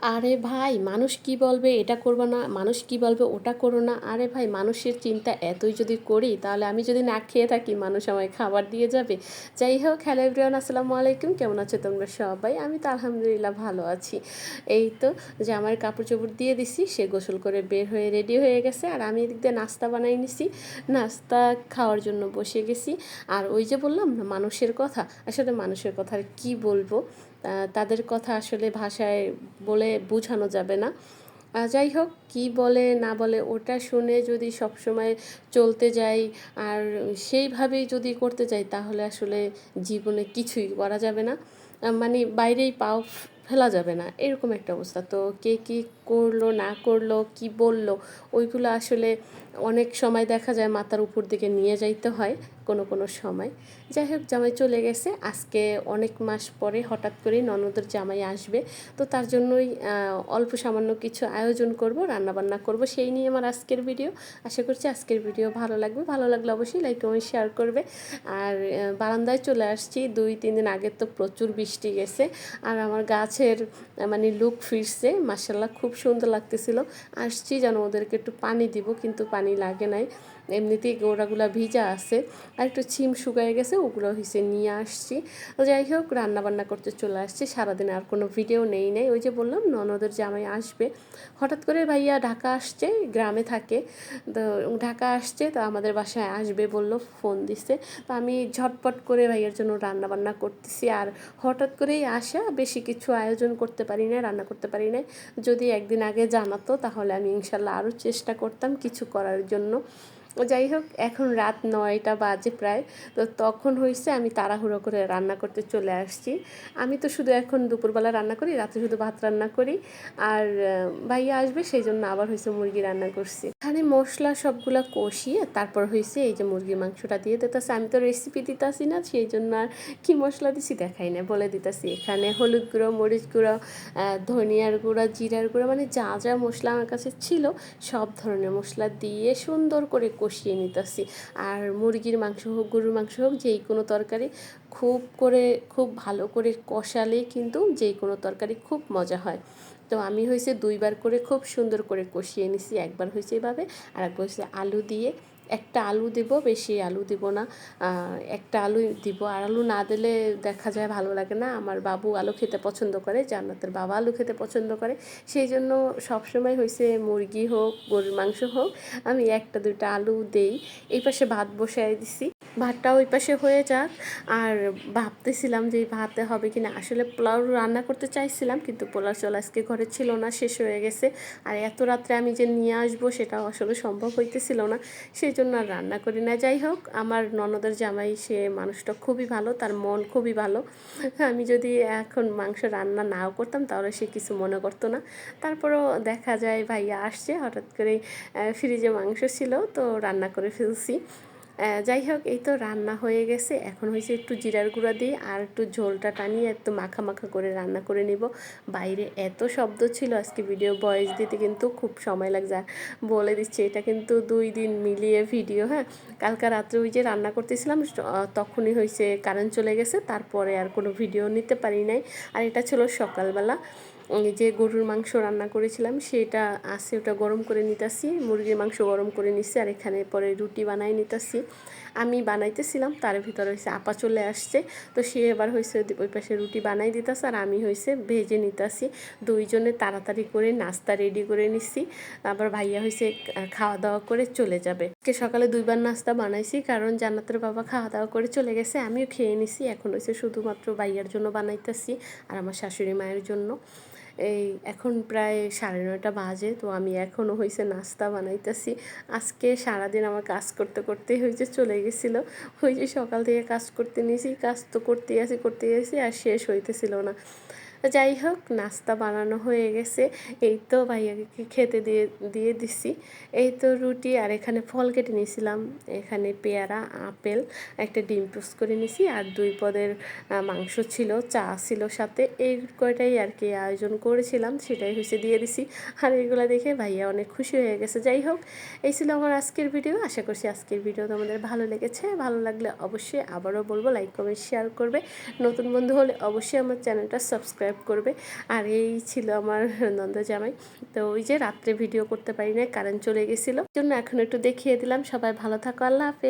আরে ভাই, মানুষ কি বলবে? এটা করব না, মানুষ কি বলবে? ওটা করো না। আরে ভাই, মানুষের চিন্তা এতই যদি করি, তাহলে আমি যদি না খেয়ে থাকি, মানুষ আমায় খাবার দিয়ে যাবে। যাই হোক, হ্যালো এভরিওয়ান, আসসালামু আলাইকুম। কেমন আছো তোমরা সবাই? আমি তো আলহামদুলিল্লাহ ভালো আছি। এই তো যে আমার কাপড় চোপড় দিয়ে দিছি, সে গোসল করে বের হয়ে রেডি হয়ে গেছে। আর আমি এদিক দিয়ে নাস্তা বানাই নিছি। নাস্তা খাওয়ার জন্য বসে গেছি। আর ওই যে বললাম না, মানুষের কথা। আসলে মানুষের কথা আর কী বলব? তাদের কথা আসলে ভাষায় বলে বোঝানো যাবে না। যাই হোক, কি বলে, না বলে, ওটা শুনে যদি সবসময় চলতে যাই আর সেইভাবেই যদি করতে যাই, তাহলে আসলে জীবনে কিছুই করা যাবে না। মানে বাইরেই পাও ফেলা যাবে না। এরকম একটা অবস্থা। তো কে কী করল, না করল, কি বলল, ওইগুলো আসলে অনেক সময় দেখা যায় মাথার উপর দিকে নিয়ে যাইতে হয়। কোনো কোনো সময়। যাই হোক জামাই চলে গেছে। আজকে অনেক মাস পরে হঠাৎ করেই ননদের জামাই আসবে। তো তার জন্যই অল্প সামান্য কিছু আয়োজন করব, রান্নাবান্না করব, সেই নিয়ে আমার আজকের ভিডিও। আশা করছি আজকের ভিডিও ভালো লাগবে। ভালো লাগলে অবশ্যই লাইক কমেন্ট শেয়ার করবে। আর বারান্দায় চলে আসছি। দুই, তিন দিন আগের তো প্রচুর বৃষ্টি গেছে। আর আমার গাছের মানে লুক ফিরছে। মাসাল্লাহ খুব সুন্দর লাগতেছিল। আসছি যেন ওদেরকে একটু পানি দিব, কিন্তু পানি লাগে নাই। এমনিতেই গোড়াগুলো ভিজা আছে। আর একটু ছিম শুকায় গেছে, ওগুলো হিসে নিয়ে আসছি। তো যাই হোক, রান্নাবান্না করতে চলে আসছি, সারাদিন আর কোনো ভিডিও নেই নেই। ওই যে বললাম, ননদের জামাই আসবে। হঠাৎ করে ভাইয়া ঢাকা আসছে, গ্রামে থাকে। তো ঢাকা আসছে, তো আমাদের বাসায় আসবে বলল, ফোন দিছে। তো আমি ঝটপট করে ভাইয়ার জন্য রান্নাবান্না করতেছি। আর হঠাৎ করেই আসা, বেশি কিছু আয়োজন করতে পারি না রান্না করতে পারি না যদি একদিন আগে জানাতো, তাহলে আমি ইনশাল্লাহ আরও চেষ্টা করতাম কিছু করার জন্য। যাই হোক, এখন রাত নয়টা বাজে প্রায়। তো তখন হয়েছে আমি তাড়াহুড়ো করে রান্না করতে চলে আসছি। আমি তো শুধু এখন দুপুরবেলা রান্না করি, রাতে শুধু ভাত রান্না করি। আর ভাইয়া আসবে, সেই জন্য আবার হয়েছে মুরগি রান্না করছি। এখানে মশলা সবগুলো কষিয়ে তারপর হয়েছে এই যে মুরগির মাংসটা দিয়ে দিতেছে। আমি তো রেসিপি দিতেছি না, সেই জন্য আর কী মশলা দিছি দেখাই না বলে দিতেছি। এখানে হলুদ গুঁড়ো, মরিচ গুঁড়ো ধনিয়ার গুঁড়ো, জিরার গুঁড়ো মানে যা যা মশলা আমার কাছে ছিল, সব ধরনের মশলা দিয়ে সুন্দর করে কষিয়ে নিতেছি। আর মুরগির মাংস হোক, গরুর মাংস হোক যেই কোনো তরকারি খুব করে, খুব ভালো করে কষালে কিন্তু যে কোনো তরকারি খুব মজা হয়। তো আমি হয়েছে দুইবার করে খুব সুন্দর করে কষিয়ে নিছি। একবার হয়েছে এভাবে আর একবার হয়েছে আলু দিয়ে। একটা আলু দেব, বেশি আলু দিব না। একটা আলু দিব। আর আলু না দিলে দেখা যায় ভালো লাগে না। আমার বাবু আলু খেতে পছন্দ করে, জান্নাতের বাবা আলু খেতে পছন্দ করে। সেই জন্য সবসময় হয়েছে মুরগি হোক, গরুর মাংস হোক, আমি একটা দুইটা আলু দেই। এই পাশে ভাত বসাই দিছি। ভাতটা ওই পাশে হয়ে যাক। আর ভাবতেছিলাম যে ভাতে হবে কিনা। আসলে পোলাও রান্না করতে চাইছিলাম, কিন্তু পোলাও চল আজকে ঘরে ছিল না, শেষ হয়ে গেছে। আর এত রাত্রে আমি যে নিয়ে আসব সেটাও আসলে সম্ভব হইতেছিল না। সেই জন্য আর রান্না করি না। যাই হোক, আমার ননদের জামাই, সে মানুষটা খুবই ভালো, তার মন খুবই ভালো। আমি যদি এখন মাংস রান্না নাও করতাম, তাহলে সে কিছু মনে করতো না। তারপরেও দেখা যায় ভাইয়া আসছে, হঠাৎ করে ফ্রিজে মাংস ছিল, তো রান্না করে ফেলছি। যাই হোক, এই তো রান্না হয়ে গেছে। এখন হয়েছে একটু জিরার গুঁড়া দিয়ে আর একটু ঝোলটা টানিয়ে একটু মাখা মাখা করে রান্না করে নিব। বাইরে এত শব্দ ছিল, আজকে ভিডিও ভয়েস দিতে কিন্তু খুব সময় লাগ লাগছে বলে দিচ্ছি, এটা কিন্তু দুই দিন মিলিয়ে ভিডিও হ্যাঁ? কালকে রাত্রে ওই যে রান্না করতেছিলাম তখনই হয়েছে কারেন্ট চলে গেছে, তারপরে আর কোনো ভিডিও নিতে পারি নাই। আর এটা ছিল সকালবেলা। যে গরুর মাংস রান্না করেছিলাম, সেটা আছে, ওটা গরম করে নিতেছি, মুরগির মাংস গরম করে নিচ্ছি আর এখানে পরে রুটি বানাই নিতেছি। আমি বানাইতেছিলাম, তার ভিতরে হয়েছে আপা চলে আসছে, তো সে এবার হয়েছে ওই পাশে রুটি বানাই দিতেছে, আর আমি হয়েছে ভেজে নিতেছি। দুইজনে তাড়াতাড়ি করে নাস্তা রেডি করে নিচ্ছি আবার ভাইয়া হয়েছে খাওয়া দাওয়া করে চলে যাবে। আজকে সকালে দুইবার নাস্তা বানাইছি, কারণ জান্নাতের বাবা খাওয়া দাওয়া করে চলে গেছে, আমিও খেয়ে নিছি, এখন হয়েছে শুধুমাত্র ভাইয়ার জন্য বানাইতেছি, আর আমার শাশুড়ি মায়ের জন্য। এই এখন প্রায় সাড়ে নয়টা বাজে, তো আমি এখনও হয়েছে নাস্তা বানাইতেছি। আজকে সারাদিন আমার কাজ করতে করতেই হয়েছে চলে গেছিল। হয়েছে সকাল থেকে কাজ করতে নিয়েছি কাজ তো করতেই আসি করতে আসি আর শেষ হইতেছিল না। যাই হোক, নাস্তা বানানো হয়ে গেছে। এই তো ভাইয়াকে খেতে দিয়ে দিয়ে দিছি। এই তো রুটি আর এখানে ফল কেটে নিয়েছিলাম। এখানে পেয়ারা, আপেল, একটা ডিম পোস্ট করে নিছি আর দুই পদের মাংস ছিল, চা ছিল সাথে। এই কয়টাই আর কি আয়োজন করেছিলাম, সেটাই হয়েছে দিয়ে দিছি। আর এগুলো দেখে ভাইয়া অনেক খুশি হয়ে গেছে। যাই হোক, এই ছিল আমার আজকের ভিডিও। আশা করছি আজকের ভিডিও তোমাদের ভালো লেগেছে। ভালো লাগলে অবশ্যই আবারও বলব, লাইক, কমেন্ট, শেয়ার করবে। নতুন বন্ধু হলে অবশ্যই আমার চ্যানেলটা সাবস্ক্রাইব সাবস্ক্রাইব করবে। আর এই ছিল আমার নন্দ জামাই তো ওই যে রাত্রে ভিডিও করতে পারি না কারেন্ট চলে গেছিল। জন্য এখন একটু দেখিয়ে দিলাম। সবাই ভালো থাকো, আল্লাহ হাফেজ।